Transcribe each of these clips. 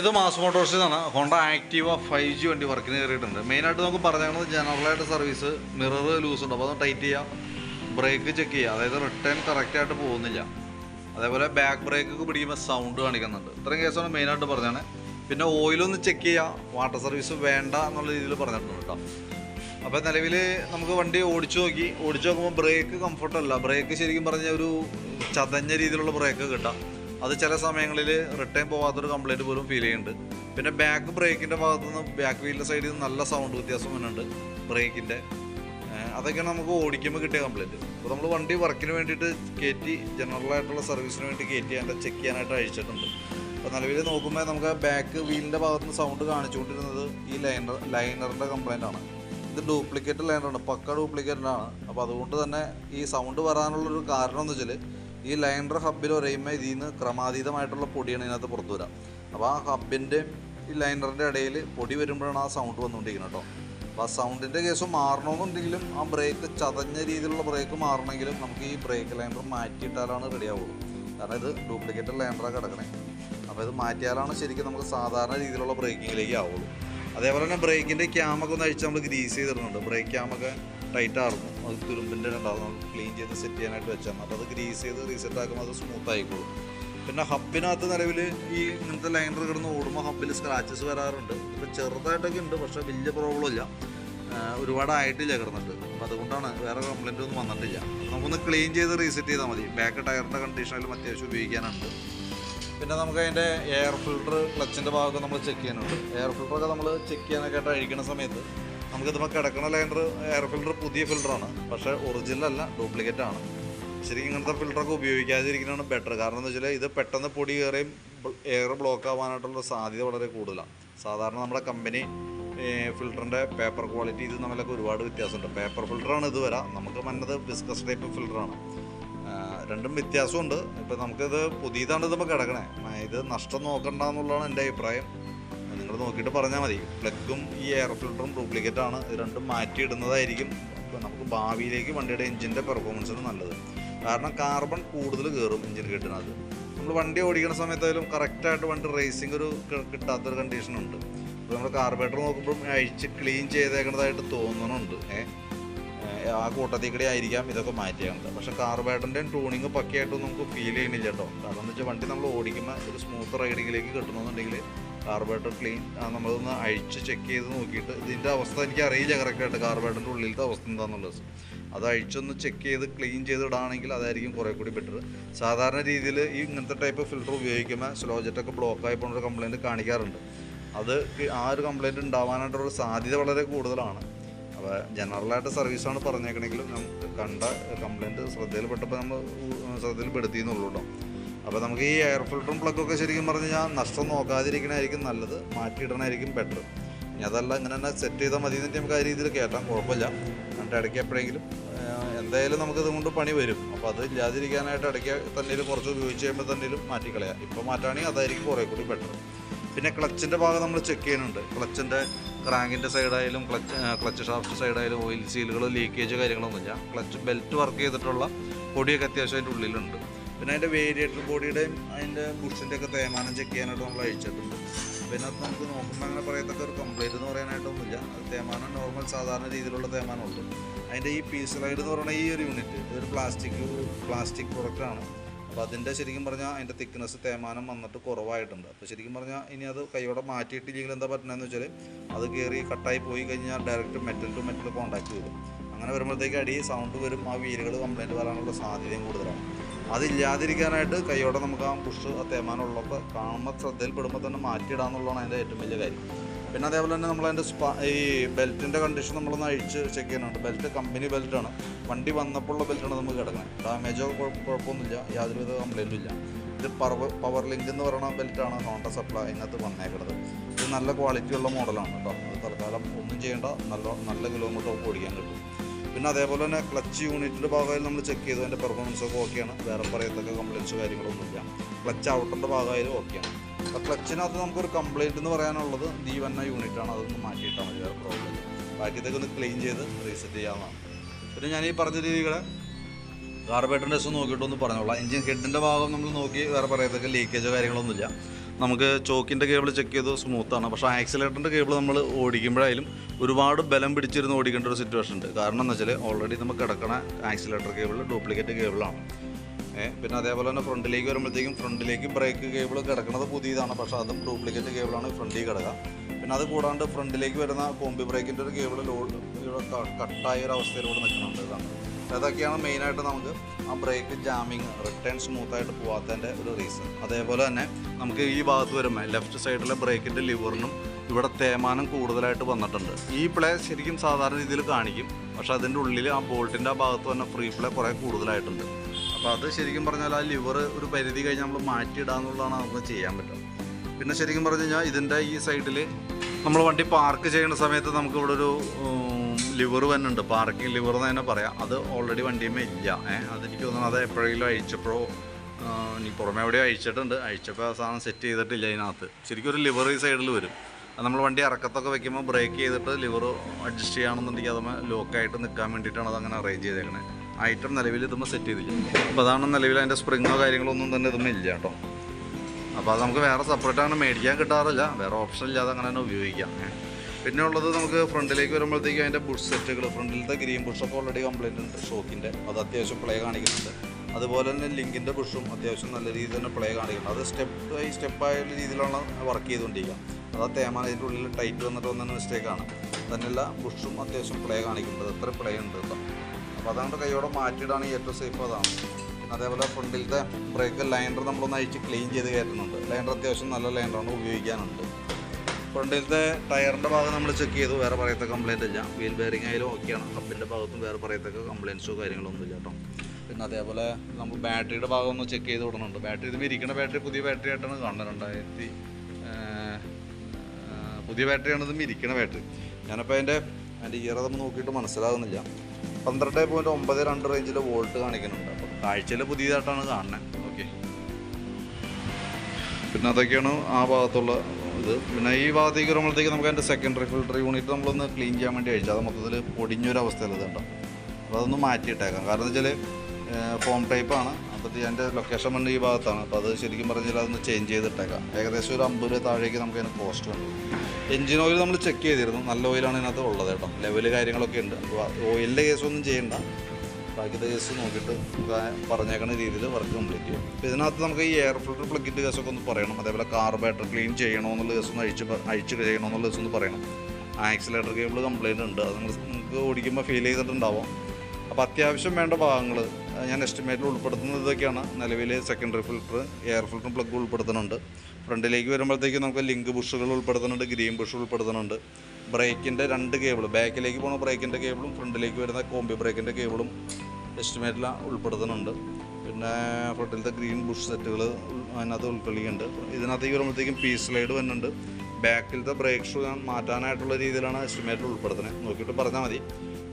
ഇത് മാസ് മോട്ടോഴ്സിൽ നിന്നാണ് Honda Activa five G വണ്ടി വർക്കിന് കയറിയിട്ടുണ്ട്. മെയിനായിട്ട് നമുക്ക് പറഞ്ഞത് ജനറലായിട്ട് സർവീസ് മിറർ ലൂസ് ഉണ്ട്. അപ്പോൾ അത് ടൈറ്റ് ചെയ്യാം. ബ്രേക്ക് ചെക്ക് ചെയ്യുക അതായത് റിട്ടേൺ കറക്റ്റായിട്ട് പോകുന്നില്ല. അതേപോലെ ബാക്ക് ബ്രേക്ക് ഒക്കെ പിടിക്കുമ്പോൾ സൗണ്ട് കാണിക്കുന്നുണ്ട്. ഇത്രയും കേസാണ് മെയിനായിട്ട് പറഞ്ഞാണ് പിന്നെ ഓയിലൊന്ന് ചെക്ക് ചെയ്യുക വാട്ടർ സർവീസ് വേണ്ട എന്നുള്ള രീതിയിൽ പറഞ്ഞിട്ടുണ്ട് കേട്ടോ. അപ്പോൾ നിലവിൽ നമുക്ക് വണ്ടി ഓടിച്ചു നോക്കി. ഓടിച്ചു നോക്കുമ്പോൾ ബ്രേക്ക് കംഫർട്ടല്ല ബ്രേക്ക് ശരിക്കും പറഞ്ഞാൽ ഒരു ചതഞ്ഞ രീതിയിലുള്ള ബ്രേക്ക് കിട്ടാം. അത് ചില സമയങ്ങളിൽ റിട്ടേൺ പോവാത്തൊരു കംപ്ലൈന്റ് പോലും ഫീൽ ചെയ്യുന്നുണ്ട്. പിന്നെ ബാക്ക് ബ്രേക്കിന്റെ ഭാഗത്തു നിന്ന് ബാക്ക് വീലിന്റെ സൈഡിൽ നിന്ന് നല്ല സൗണ്ട് വ്യത്യാസം വരുന്നുണ്ട് ബ്രേക്കിന്റെ അതൊക്കെയാണ് നമുക്ക് ഓടിക്കുമ്പോൾ കിട്ടിയ കംപ്ലൈന്റ് അപ്പോൾ നമ്മൾ വണ്ടി വർക്കിന് വേണ്ടിയിട്ട് കയറ്റി ജനറലായിട്ടുള്ള സർവീസിന് വേണ്ടി കയറ്റി അതിന്റെ ചെക്ക് ചെയ്യാനായിട്ട് അയച്ചിട്ടുണ്ട്. അപ്പോൾ നിലവിൽ നോക്കുമ്പോൾ നമുക്ക് ബാക്ക് വീലിന്റെ ഭാഗത്ത് നിന്ന് സൗണ്ട് കാണിച്ചുകൊണ്ടിരുന്നത് ഈ ലൈനർ ലൈനറിന്റെ കംപ്ലൈന്റ് ആണ്. ഇത് ഡ്യൂപ്ലിക്കേറ്റ് ലൈനറാണ് പക്ക ഡ്യൂപ്ലിക്കേറ്റഡാണ് അപ്പോൾ അതുകൊണ്ട് തന്നെ ഈ സൗണ്ട് വരാനുള്ളൊരു കാരണം എന്ന് വെച്ചാൽ ഈ ലൈനർ ഹബ്ബിൽ ഒരയുമ്പോൾ ഇതിൽ നിന്ന് ക്രമാതീതമായിട്ടുള്ള പൊടിയാണ് ഇതിനകത്ത് പുറത്തു വരാം. അപ്പോൾ ആ ഹബിന്റെ ഈ ലൈനറിന്റെ ഇടയിൽ പൊടി വരുമ്പോഴാണ് ആ സൗണ്ട് വന്നുകൊണ്ടിരിക്കുന്നത് കേട്ടോ അപ്പോൾ ആ സൗണ്ടിന്റെ കേസ് മാറണമെന്നുണ്ടെങ്കിലും ആ ബ്രേക്ക് ചതഞ്ഞ രീതിയിലുള്ള ബ്രേക്ക് മാറണമെങ്കിലും നമുക്ക് ഈ ബ്രേക്ക് ലൈനർ മാറ്റിയിട്ടാലാണ് റെഡി ആവുള്ളൂ. കാരണം ഇത് ഡ്യൂപ്ലിക്കേറ്റ് ലൈനറാണ് കിടക്കണേ. അപ്പോൾ ഇത് മാറ്റിയാലാണ് ശരിക്കും നമുക്ക് സാധാരണ രീതിയിലുള്ള ബ്രേക്കിങ്ങിലേക്ക് ആവുള്ളൂ. അതേപോലെ തന്നെ ബ്രേക്കിന്റെ ക്യാമൊക്കെ ഒന്ന് അഴിച്ച് നമ്മൾ ഗ്രീസ് ചെയ്തിടുന്നുണ്ട്. ബ്രേക്ക് ക്യാമൊക്കെ ടൈറ്റ് ആയിരുന്നു അത് തുരുമ്പിന്റെ ഉണ്ടാവും നമുക്ക് ക്ലീൻ ചെയ്ത് സെറ്റ് ചെയ്യാനായിട്ട് വെച്ചാൽ അപ്പോൾ അത് ഗ്രീസ് ചെയ്ത് റീസെറ്റ് ആക്കുമ്പോൾ അത് സ്മൂത്ത് ആയിക്കോളും. പിന്നെ ഹബിനകത്ത് നിലവിൽ ഈ ഇങ്ങനത്തെ ലൈനർ കിടന്ന് ഓടുമ്പോൾ ഹബിൽ സ്ക്രാച്ചസ് വരാറുണ്ട്. ഇപ്പം ചെറുതായിട്ടൊക്കെ ഉണ്ട് പക്ഷേ വലിയ പ്രോബ്ലം ഇല്ല. ഒരുപാട് ആയിട്ടില്ല കിടന്നിട്ട്. അപ്പോൾ അതുകൊണ്ടാണ് വേറെ കംപ്ലൈന്റ് ഒന്നും വന്നിട്ടില്ല. നമുക്കൊന്ന് ക്ലീൻ ചെയ്ത് റീസെറ്റ് ചെയ്താൽ മതി. ബാക്ക് ടയറിന്റെ കണ്ടീഷനിലും അത്യാവശ്യം ഉപയോഗിക്കാനുണ്ട്. പിന്നെ നമുക്ക് അതിന്റെ എയർ ഫിൽട്ടർ ക്ലച്ചിന്റെ ഭാഗമൊക്കെ നമ്മൾ ചെക്ക് ചെയ്യാനുണ്ട്. എയർ ഫിൽട്ടറൊക്കെ നമ്മൾ ചെക്ക് ചെയ്യാനൊക്കെ ആയിട്ട് അഴിക്കുന്ന സമയത്ത് നമുക്ക് ഇതിപ്പോൾ കിടക്കുന്ന ലൈനർ എയർ ഫിൽട്ടർ പുതിയ ഫിൽറ്ററാണ് പക്ഷേ ഒറിജിനൽ അല്ല ഡ്യൂപ്ലിക്കേറ്റ് ആണ്. ശരിക്കും ഇങ്ങനത്തെ ഫിൽറ്ററൊക്കെ ഉപയോഗിക്കാതിരിക്കുന്നതാണ് ബെറ്റർ കാരണം എന്ന് വെച്ചാൽ ഇത് പെട്ടെന്ന് പൊടി കയറിയും എയർ ബ്ലോക്ക് ആവാനായിട്ടുള്ള സാധ്യത വളരെ കൂടുതലാണ് സാധാരണ നമ്മുടെ കമ്പനി ഫിൽറ്ററിന്റെ പേപ്പർ ക്വാളിറ്റി ഇത് തമ്മിലൊക്കെ ഒരുപാട് വ്യത്യാസമുണ്ട്. പേപ്പർ ഫിൽറ്ററാണ് ഇത് വരാം. നമുക്ക് മന്നത് ബിസ്കസ് ടൈപ്പ് ഫിൽറ്ററാണ് രണ്ടും വ്യത്യാസമുണ്ട്. ഇപ്പം നമുക്കിത് പുതിയതാണ് ഇതിപ്പോൾ കിടക്കണേ. ഇത് നഷ്ടം നോക്കണ്ട എന്നുള്ളതാണ് എന്റെ അഭിപ്രായം. നിങ്ങൾ നോക്കിയിട്ട് പറഞ്ഞാൽ മതി. പ്ലഗും ഈ എയർ ഫിൽറ്ററും ഡ്യൂപ്ലിക്കേറ്റ് ആണ്. ഇത് രണ്ടും മാറ്റിയിടുന്നതായിരിക്കും. നമുക്ക് ഭാവിയിലേക്ക് വണ്ടിയുടെ എഞ്ചിന്റെ പെർഫോമൻസിന് നല്ലത്. കാരണം കാർബൺ കൂടുതൽ കയറും എഞ്ചിൻ കിട്ടുന്നത് നമ്മൾ വണ്ടി ഓടിക്കുന്ന സമയത്തായാലും കറക്റ്റായിട്ട് വണ്ടി റേസിംഗ് ഒരു കിട്ടാത്തൊരു കണ്ടീഷനുണ്ട് അപ്പോൾ നമ്മൾ കാർബേറ്റർ നോക്കുമ്പോൾ അഴിച്ച് ക്ലീൻ ചെയ്തേക്കുന്നതായിട്ട് തോന്നുന്നുണ്ട് ഏഹ് ആ കൂട്ടത്തിൽ കൂടി ആയിരിക്കാം ഇതൊക്കെ മാറ്റിയത് പക്ഷെ കാർബേറ്ററിന്റെയും ട്യൂണിങ് പക്കയായിട്ടൊന്നും നമുക്ക് ഫീൽ ചെയ്യണില്ല കേട്ടോ. കാരണം എന്ന് വെച്ചാൽ വണ്ടി നമ്മൾ ഓടിക്കുമ്പോൾ ഒരു സ്മൂത്ത് റൈഡിങ്ങിലേക്ക് കിട്ടണമെന്നുണ്ടെങ്കിൽ കാർബേറ്റർ ക്ലീൻ നമ്മളൊന്ന് അഴിച്ച് ചെക്ക് ചെയ്ത് നോക്കിയിട്ട് ഇതിന്റെ അവസ്ഥ എനിക്ക് അറിയില്ല കറക്റ്റായിട്ട് കാർബേറ്ററിന്റെ ഉള്ളിലത്തെ അവസ്ഥ എന്താണെന്നുള്ളത് അത് അഴിച്ചൊന്ന് ചെക്ക് ചെയ്ത് ക്ലീൻ ചെയ്ത് ഇടാണെങ്കിൽ അതായിരിക്കും കുറേ കൂടി ബെറ്റർ സാധാരണ രീതിയിൽ ഈ ഇങ്ങനത്തെ ടൈപ്പ് ഫിൽറ്റർ ഉപയോഗിക്കുമ്പോൾ സ്ലോ ജെറ്റൊക്കെ ബ്ലോക്ക് ആയി പോകുന്ന ഒരു കംപ്ലയിന്റ് കാണിക്കാറുണ്ട്. അത് ആ ഒരു കംപ്ലയിന്റ് ഉണ്ടാവാനായിട്ടുള്ള സാധ്യത വളരെ കൂടുതലാണ്. അപ്പോൾ ജനറലായിട്ട് സർവീസാണ് പറഞ്ഞേക്കണെങ്കിലും നമുക്ക് കണ്ട കംപ്ലയിന്റ് ശ്രദ്ധയിൽപ്പെട്ടപ്പോൾ നമ്മൾ ശ്രദ്ധയിൽപ്പെടുത്തിയെന്നുള്ളൂ കേട്ടോ അപ്പോൾ നമുക്ക് ഈ എയർ ഫിൽറ്ററും പ്ലഗൊക്കെ ശരിക്കും പറഞ്ഞു കഴിഞ്ഞാൽ നഷ്ടം നോക്കാതിരിക്കണമായിരിക്കും നല്ലത് മാറ്റിയിടണമായിരിക്കും ബെറ്റർ ഇനി അതല്ല ഇങ്ങനെ തന്നെ സെറ്റ് ചെയ്താൽ മതി എന്നിട്ട് നമുക്ക് ആ രീതിയിൽ കയറ്റാം കുഴപ്പമില്ല. എന്നിട്ട് ഇടയ്ക്ക് എപ്പോഴെങ്കിലും എന്തായാലും നമുക്ക് ഇതുകൊണ്ട് പണി വരും. അപ്പോൾ അത് ഇല്ലാതിരിക്കാനായിട്ട് ഇടയ്ക്ക് തന്നെയും കുറച്ച് ഉപയോഗിച്ച് കഴിയുമ്പോൾ തന്നെയും മാറ്റിക്കളയാം. ഇപ്പോൾ മാറ്റുകയാണെങ്കിൽ അതായിരിക്കും കുറേ കൂടി ബെറ്റർ പിന്നെ ക്ലച്ചിന്റെ ഭാഗം നമ്മൾ ചെക്ക് ചെയ്യുന്നുണ്ട്. ക്ലച്ചിന്റെ ക്രാങ്കിന്റെ സൈഡായാലും ക്ലച്ച് ക്ലച്ച് ഷാഫ്റ്റ് സൈഡായാലും ഓയിൽ സീലുകൾ ലീക്കേജ് കാര്യങ്ങളൊന്നുമില്ല. ക്ലച്ച് ബെൽറ്റ് വർക്ക് ചെയ്തിട്ടുള്ള പൊടിയൊക്കെ അത്യാവശ്യം അതിന്റെ ഉള്ളിലുണ്ട്. പിന്നെ അതിന്റെ വേരിയേറ്റർ ബോഡിയുടെയും അതിന്റെ ബുഷിന്റെ ഒക്കെ തേമാനം ചെക്ക് ചെയ്യാനായിട്ട് നമ്മൾ അയച്ചിട്ടുണ്ട്. പിന്നെ അത് നമുക്ക് നോക്കുമ്പോൾ അങ്ങനെ പറയത്തക്ക ഒരു കംപ്ലൈന്റ് എന്ന് പറയാനായിട്ടൊന്നുമില്ല. അത് തേമാനം നോർമൽ സാധാരണ രീതിയിലുള്ള തേമാനമുണ്ട് അതിന്റെ ഈ പീസ് ലൈഡ് എന്ന് പറയുന്ന ഈ ഒരു യൂണിറ്റ് ഇതൊരു പ്ലാസ്റ്റിക് പ്ലാസ്റ്റിക് പ്രൊഡക്റ്റാണ് അപ്പോൾ അതിന്റെ ശരിക്കും പറഞ്ഞാൽ അതിന്റെ തിക്നെസ് തേമാനം വന്നിട്ട് കുറവായിട്ടുണ്ട്. അപ്പോൾ ശരിക്കും പറഞ്ഞാൽ ഇനി അത് കൈയോടെ മാറ്റിയിട്ടില്ലെങ്കിൽ എന്താ പറ്റുന്നതെന്ന് വെച്ചാൽ അത് കയറി കട്ടായി പോയി കഴിഞ്ഞാൽ direct metal to metal contact വരും. അങ്ങനെ വരുമ്പോഴത്തേക്ക് അടി സൗണ്ട് വരും ആ വീലുകൾ കംപ്ലൈന്റ് വരാനുള്ള സാധ്യതയും കൂടുതലാണ്. അതില്ലാതിരിക്കാനായിട്ട് കൈയോടെ നമുക്ക് ആ പുഷ് ആ തേമാനം ഉള്ളപ്പോൾ കാണുമ്പോൾ ശ്രദ്ധയിൽപ്പെടുമ്പോൾ തന്നെ മാറ്റിയിടാന്നുള്ളതാണ് അതിന്റെ ഏറ്റവും വലിയ കാര്യം. പിന്നെ അതേപോലെ തന്നെ നമ്മൾ അതിന്റെ സ്പാ ഈ ബെൽറ്റിന്റെ കണ്ടീഷൻ നമ്മളൊന്ന് അഴിച്ച് ചെക്ക് ചെയ്യാനുണ്ട്. ബെൽറ്റ് കമ്പനി ബെൽറ്റാണ് വണ്ടി വന്നപ്പോൾ ഉള്ള ബെൽറ്റാണ് നമുക്ക് കിടക്കുന്നത്. ഡാമേജോ കുഴപ്പമൊന്നുമില്ല. യാതൊരുവിധ കംപ്ലൈന്റും ഇല്ല. ഇത് പവർ പവർ ലിങ്ക് എന്ന് പറയുന്ന ബെൽറ്റാണ് ഹോണ്ട സപ്ലൈ അതിനകത്ത് വന്നേക്കുന്നത് ഇത് നല്ല ക്വാളിറ്റിയുള്ള മോഡലാണ് കേട്ടോ. തൽക്കാലം ഒന്നും ചെയ്യേണ്ട. നല്ല നല്ല കിലോമീറ്റർ ഓടിക്കാൻ കിട്ടും. പിന്നെ അതേപോലെ തന്നെ ക്ലച്ച് യൂണിറ്റിന്റെ ഭാഗമായി നമ്മൾ ചെക്ക് ചെയ്തു. അതിന്റെ പെർഫോമൻസ് ഒക്കെ ഓക്കെയാണ് വേറെ പറയത്തക്ക കംപ്ലയിൻസോ കാര്യങ്ങളൊന്നുമില്ല. ക്ലച്ച് ഔട്ടറിന്റെ ഭാഗമായാലും ഓക്കെയാണ് അപ്പോൾ ക്ലച്ചിനകത്ത് നമുക്കൊരു കംപ്ലയിന്റ് എന്ന് പറയാനുള്ളത് നീ വന്ന യൂണിറ്റാണ് അതൊന്ന് മാറ്റിയിട്ടാൽ മതി. വേറെ പ്രോബ്ലം ഇല്ല. ബാക്കി ഇതൊക്കെ ഒന്ന് ക്ലീൻ ചെയ്ത് റീസെറ്റ് ചെയ്യാവുന്നതാണ്. പിന്നെ ഞാൻ ഈ പറഞ്ഞ രീതികളെ കാർബേറ്ററിന്റെ നോക്കിയിട്ടൊന്ന് പറഞ്ഞോളാം. എഞ്ചിൻ ഹെഡിന്റെ ഭാഗം നമ്മൾ നോക്കി വേറെ പറയത്തക്ക ലീക്കേജോ കാര്യങ്ങളൊന്നുമില്ല. നമുക്ക് ചോക്കിന്റെ കേബിൾ ചെക്ക് ചെയ്തു സ്മൂത്താണ് പക്ഷേ ആക്സിലേറ്ററിന്റെ കേബിൾ നമ്മൾ ഓടിക്കുമ്പോഴായാലും ഒരുപാട് ബലം പിടിച്ചിരുന്ന് ഓടിക്കേണ്ട ഒരു സിറ്റുവേഷൻ ഉണ്ട്. കാരണം എന്ന് വെച്ചാൽ ഓൾറെഡി നമുക്ക് കിടക്കണ ആക്സിലേറ്റർ കേബിൾ ഡ്യൂപ്ലിക്കേറ്റ് കേബിളാണ്. പിന്നെ അതേപോലെ തന്നെ ഫ്രണ്ടിലേക്ക് വരുമ്പോഴത്തേക്കും ഫ്രണ്ടിലേക്ക് ബ്രേക്ക് കേബിൾ കിടക്കുന്നത് പുതിയതാണ്. പക്ഷേ അതും ഡ്യൂപ്ലിക്കേറ്റ് കേബിളാണ് ഫ്രണ്ടിൽ കിടക്കുക. പിന്നെ അത് കൂടാണ്ട് ഫ്രണ്ടിലേക്ക് വരുന്ന കോമ്പി ബ്രേക്കിന്റെ ഒരു കേബിൾ ലോഡ് കട്ടായ ഒരു അവസ്ഥയിലൂടെ നിൽക്കുന്നുണ്ട്. ഇതാണ്. അതൊക്കെയാണ് മെയിനായിട്ട് നമുക്ക് ആ ബ്രേക്ക് ജാമിങ് റിട്ടേൺ സ്മൂത്തായിട്ട് പോകാത്തതിന്റെ ഒരു റീസൺ അതേപോലെ തന്നെ നമുക്ക് ഈ ഭാഗത്ത് വരുമ്പോൾ ലെഫ്റ്റ് സൈഡിലെ ബ്രേക്കിന്റെ ലിവറിനും ഇവിടെ തേമാനം കൂടുതലായിട്ട് വന്നിട്ടുണ്ട്. ഈ പ്ലേ ശരിക്കും സാധാരണ രീതിയിൽ കാണിക്കും. പക്ഷേ അതിന്റെ ഉള്ളിൽ ആ ബോൾട്ടിന്റെ ആ ഭാഗത്ത് തന്നെ ഫ്രീ പ്ലേ കുറേ കൂടുതലായിട്ടുണ്ട്. അപ്പോൾ അത് ശരിക്കും പറഞ്ഞാൽ ആ ലിവർ ഒരു പരിധി കഴിഞ്ഞ് നമ്മൾ മാറ്റിയിടാന്നുള്ളതാണ് നമുക്ക് ചെയ്യാൻ പറ്റുക. പിന്നെ ശരിക്കും പറഞ്ഞു കഴിഞ്ഞാൽ ഇതിന്റെ ഈ സൈഡിൽ നമ്മൾ വണ്ടി പാർക്ക് ചെയ്യുന്ന സമയത്ത് നമുക്ക് ഇവിടെ ഒരു ലിവർ തന്നെ ഉണ്ട്. പാർക്കിംഗ് ലിവർ എന്ന് തന്നെ പറയാം. അത് ഓൾറെഡി വണ്ടിയുമേ ഇല്ല. ഏഹ് അതെനിക്ക് തോന്നുന്നു അത് എപ്പോഴെങ്കിലും അഴിച്ചപ്പോഴോ ഇനി പുറമെ എവിടെയോ അഴിച്ചിട്ടുണ്ട്. അഴിച്ചപ്പോൾ സാധനം സെറ്റ് ചെയ്തിട്ടില്ല അതിനകത്ത്. ശരിക്കും ഒരു ലിവർ ഈ സൈഡിൽ വരും. അത് നമ്മൾ വണ്ടി ഇറക്കത്തൊക്കെ വെക്കുമ്പോൾ ബ്രേക്ക് ചെയ്തിട്ട് ലിവർ അഡ്ജസ്റ്റ് ചെയ്യുകയാണെന്നുണ്ടെങ്കിൽ അതുമ്പോൾ ലോക്കായിട്ട് നിൽക്കാൻ വേണ്ടിയിട്ടാണ് അതങ്ങനെ അറേഞ്ച് ചെയ്തേക്കണേ. ഐറ്റം നിലവിൽ ഇതുമ്പോൾ സെറ്റ് ചെയ്തില്ല. അപ്പോൾ അതാണ് നിലവിൽ അതിന്റെ സ്പ്രിങ്ങോ കാര്യങ്ങളോ ഒന്നും തന്നെ ഇതുമ്പോൾ ഇല്ല കേട്ടോ. അപ്പോൾ അത് നമുക്ക് വേറെ സെപ്പറേറ്റ് അങ്ങനെ മേടിക്കാൻ കിട്ടാറില്ല. വേറെ ഓപ്ഷൻ ഇല്ലാതെ അങ്ങനെ തന്നെ ഉപയോഗിക്കാം. പിന്നെ ഉള്ളത് നമുക്ക് ഫ്രണ്ടിലേക്ക് വരുമ്പോഴത്തേക്കും അതിന്റെ ബുഷ് സെറ്റുകൾ ഫ്രണ്ടിലത്തെ ഗ്രീൻ ബുഷൊക്കെ ഓൾറെഡി കംപ്ലൈന്റ് ഉണ്ട്. ഷോക്കിന്റെ അത് അത്യാവശ്യം പ്ലേ കാണിക്കുന്നുണ്ട്. അതുപോലെ തന്നെ ലിങ്കിന്റെ ബുഷും അത്യാവശ്യം നല്ല രീതിയിൽ തന്നെ പ്ലേ കാണിക്കുന്നുണ്ട്. അത് സ്റ്റെപ്പ് ബൈ സ്റ്റെപ്പായ രീതിയിലാണ് വർക്ക് ചെയ്തുകൊണ്ടിരിക്കുക. അത് ആ അതിന്റെ ഉള്ളിൽ ടൈറ്റ് വന്നിട്ട് വന്നതിന് മിസ്റ്റേക്കാണ് തന്നെയല്ല ബുഷും അത്യാവശ്യം പ്ലേ കാണിക്കുന്നുണ്ട്. എത്ര പ്ലേ ഉണ്ട് അപ്പോൾ അതുകൊണ്ട് കൈയോടെ മാറ്റിയിടാണ് ഏറ്റവും സേഫ് അതാണ്. അതേപോലെ ഫ്രണ്ടിലത്തെ ബ്രേക്ക് ലൈൻഡർ നമ്മളൊന്ന് അഴിച്ച് ക്ലീൻ ചെയ്ത് കയറ്റുന്നുണ്ട്. ലൈൻഡർ അത്യാവശ്യം നല്ല ലൈൻഡറാണ് ഉപയോഗിക്കാനുണ്ട്. ഫ്രണ്ടിലത്തെ ടയറിന്റെ ഭാഗം നമ്മൾ ചെക്ക് ചെയ്തു വേറെ പറയത്തെ കംപ്ലയിന്റ് ഇല്ല. വീൽ ബെയറിംഗ് ആയാലും ഓക്കെയാണ് കപ്പിന്റെ ഭാഗത്തും വേറെ പറയത്തൊക്കെ കംപ്ലയിൻസോ കാര്യങ്ങളൊന്നും ഇല്ല പിന്നെ അതേപോലെ നമ്മൾ ബാറ്ററിയുടെ ഭാഗം ഒന്ന് ചെക്ക് ചെയ്ത് വിടുന്നുണ്ട്. ബാറ്ററി ഇത് ഇരിക്കുന്ന ബാറ്ററി പുതിയ ബാറ്ററി ആയിട്ടാണ് കാണുന്നത്. രണ്ടായിരത്തി പുതിയ ബാറ്ററിയാണ് ഇത് ഇരിക്കുന്ന ബാറ്ററി ഞാനപ്പോൾ അതിന്റെ അതിന്റെ ഇയർ നമ്മൾ നോക്കിയിട്ട് മനസ്സിലാകുന്നില്ല. പന്ത്രണ്ട് പോയിന്റ് ഒമ്പത് രണ്ട് റേഞ്ചിൽ വോൾട്ട് കാണിക്കുന്നുണ്ട്. അപ്പോൾ കാഴ്ചയിൽ പുതിയതായിട്ടാണ് കാണുന്നത്. ഓക്കെ പിന്നെ അതൊക്കെയാണ് ആ ഭാഗത്തുള്ള ഇത് പിന്നെ ഈ ഭാഗത്തേക്ക് വരുമ്പോഴത്തേക്ക് നമുക്ക് അതിന്റെ സെക്കൻഡറി ഫിൽട്ടർ യൂണിറ്റ് നമ്മളൊന്ന് ക്ലീൻ ചെയ്യാൻ വേണ്ടി കഴിച്ചാൽ അത് മൊത്തത്തിൽ പൊടിഞ്ഞൊരു അവസ്ഥയിൽ ഇതുണ്ടോ അപ്പോൾ അതൊന്ന് മാറ്റിയിട്ടേക്കാം. കാരണം വെച്ചാൽ ഫോം ടൈപ്പാണ് അപ്പോൾ അതിന്റെ ലൊക്കേഷൻ വന്ന് ഈ ഭാഗത്താണ്. അപ്പോൾ അത് ശരിക്കും പറഞ്ഞാൽ അതൊന്ന് ചേഞ്ച് ചെയ്തിട്ടേക്കാം. ഏകദേശം ഒരു അമ്പത് രൂപ താഴേക്ക് നമുക്ക് അതിന് കോസ്റ്റ് ഉണ്ട് എഞ്ചിൻ ഓയിൽ നമ്മൾ ചെക്ക് ചെയ്തിരുന്നു. നല്ല ഓയിലാണ് ഇതിനകത്ത് ഉള്ളത് കേട്ടോ. ലെവൽ കാര്യങ്ങളൊക്കെ ഉണ്ട്. അപ്പോൾ ഓയിലിന്റെ കേസൊന്നും ചെയ്യണ്ട. ബാക്കിത്തെ കേസ് നോക്കിയിട്ട് പറഞ്ഞേക്കുന്ന രീതിയിൽ വർക്ക് കംപ്ലീറ്റ് ചെയ്യും അപ്പോൾ ഇതിനകത്ത് നമുക്ക് ഈ എയർ ഫിൽറ്റർ പ്ലഗിന്റെ കേസൊക്കെ ഒന്ന് പറയണം. അതേപോലെ കാർബേറ്റർ ക്ലീൻ ചെയ്യണോ എന്നുള്ള കേസൊന്ന് അഴിച്ച് അഴിച്ച് ചെയ്യണോ എന്നുള്ള കേസൊന്ന് പറയണം. ആക്സിലേറ്റർ കേബിൾ കംപ്ലൈന്റ് ഉണ്ട്. അത് നിങ്ങൾ നിങ്ങൾക്ക് ഓടിക്കുമ്പോൾ ഫീൽ ചെയ്തിട്ടുണ്ടാവും. അപ്പോൾ അത്യാവശ്യം വേണ്ട ഭാഗങ്ങൾ ഞാൻ എസ്റ്റിമേറ്റിൽ ഉൾപ്പെടുത്തുന്നത് ഇതൊക്കെയാണ്. നിലവിൽ സെക്കൻഡറി ഫിൽറ്റർ എയർ ഫിൽറ്ററും പ്ലഗ് ഉൾപ്പെടുത്തുന്നുണ്ട്. ഫ്രണ്ടിലേക്ക് വരുമ്പോഴത്തേക്ക് നമുക്ക് ലിങ്ക് ബുഷുകൾ ഉൾപ്പെടുത്തുന്നുണ്ട് ഗ്രീൻ ബുഷ് ഉൾപ്പെടുത്തുന്നുണ്ട്. ബ്രേക്കിന്റെ രണ്ട് കേബിൾ ബാക്കിലേക്ക് പോകുന്ന ബ്രേക്കിന്റെ കേബിളും ഫ്രണ്ടിലേക്ക് വരുന്ന കോമ്പി ബ്രേക്കിന്റെ കേബിളും എസ്റ്റിമേറ്റിൽ ഉൾപ്പെടുത്തുന്നുണ്ട്. പിന്നെ ഫ്രണ്ടിലത്തെ ഗ്രീൻ ബുഷ് സെറ്റുകൾ അതിനകത്ത് ഉൾക്കൊള്ളിക്കുന്നുണ്ട്. ഇതിനകത്തേക്ക് വരുമ്പോഴത്തേക്കും പീ സ്ലൈഡ് വരുന്നുണ്ട്. ബാക്കിലത്തെ ബ്രേക്ക് ഷൂ മാറ്റാനായിട്ടുള്ള രീതിയിലാണ് എസ്റ്റിമേറ്റിൽ ഉൾപ്പെടുത്തുന്നത്. നോക്കിയിട്ട് പറഞ്ഞാൽ മതി.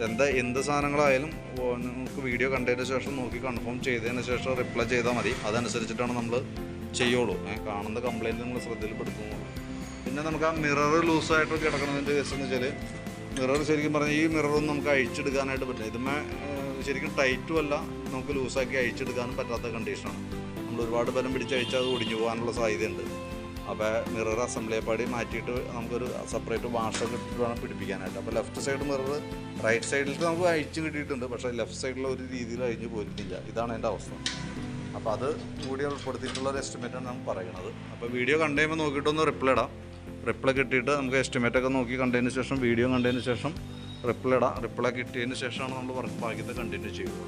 എന്താ എന്ത് സാധനങ്ങളായാലും നിങ്ങൾക്ക് വീഡിയോ കണ്ടതിന് ശേഷം നോക്കി കൺഫേം ചെയ്തതിന് ശേഷം റിപ്ലൈ ചെയ്താൽ മതി. അതനുസരിച്ചിട്ടാണ് നമ്മൾ ചെയ്യുള്ളൂ. കാണുന്ന കംപ്ലൈന്റ് നിങ്ങൾ ശ്രദ്ധയിൽപ്പെടുത്തുന്നു. പിന്നെ നമുക്ക് ആ മിറർ ലൂസായിട്ട് കിടക്കണതിന്റെ കേസ് എന്ന് വെച്ചാൽ മിറർ ശരിക്കും പറഞ്ഞാൽ ഈ മിററൊന്നും നമുക്ക് അഴിച്ചെടുക്കാനായിട്ട് പറ്റില്ല. ഇതുമേ ശരിക്കും ടൈറ്റും അല്ല നമുക്ക് ലൂസാക്കി അഴിച്ചെടുക്കാനും പറ്റാത്ത കണ്ടീഷനാണ് നമ്മൾ ഒരുപാട് ബലം പിടിച്ച് അഴിച്ചാൽ അത് ഒടിഞ്ഞു പോകാനുള്ള സാധ്യതയുണ്ട്. അപ്പോൾ മിറർ അസംബ്ലിയെപ്പാടി മാറ്റിയിട്ട് നമുക്കൊരു സെപ്പറേറ്റ് വാഷൊക്കെ ഇട്ടിട്ട് വേണം പിടിപ്പിക്കാനായിട്ട്. അപ്പോൾ ലെഫ്റ്റ് സൈഡ് മിറർ റൈറ്റ് സൈഡിൽ നമുക്ക് അഴിച്ച് കിട്ടിയിട്ടുണ്ട്. പക്ഷേ ലെഫ്റ്റ് സൈഡിൽ ഒരു രീതിയിൽ അഴിഞ്ഞ് പോയിട്ടില്ല. ഇതാണ് എന്റെ അവസ്ഥ. അപ്പോൾ അത് കൂടി ഉൾപ്പെടുത്തിയിട്ടുള്ള ഒരു എസ്റ്റിമേറ്റാണ് ഞാൻ പറയുന്നത്. അപ്പോൾ വീഡിയോ കണ്ടു കഴിയുമ്പോൾ നോക്കിയിട്ടൊന്ന് റിപ്ലൈ ഇടാം. റിപ്ലൈ കിട്ടിയിട്ട് നമുക്ക് എസ്റ്റിമേറ്റൊക്കെ നോക്കി കണ്ടതിന് ശേഷം വീഡിയോ കണ്ടതിന് ശേഷം റിപ്ലൈ ഇടാം. റിപ്ലൈ കിട്ടിയതിന് ശേഷമാണ് നമ്മൾ വർക്ക് ബാക്കിയത് കണ്ടിന്യൂ ചെയ്യുള്ളൂ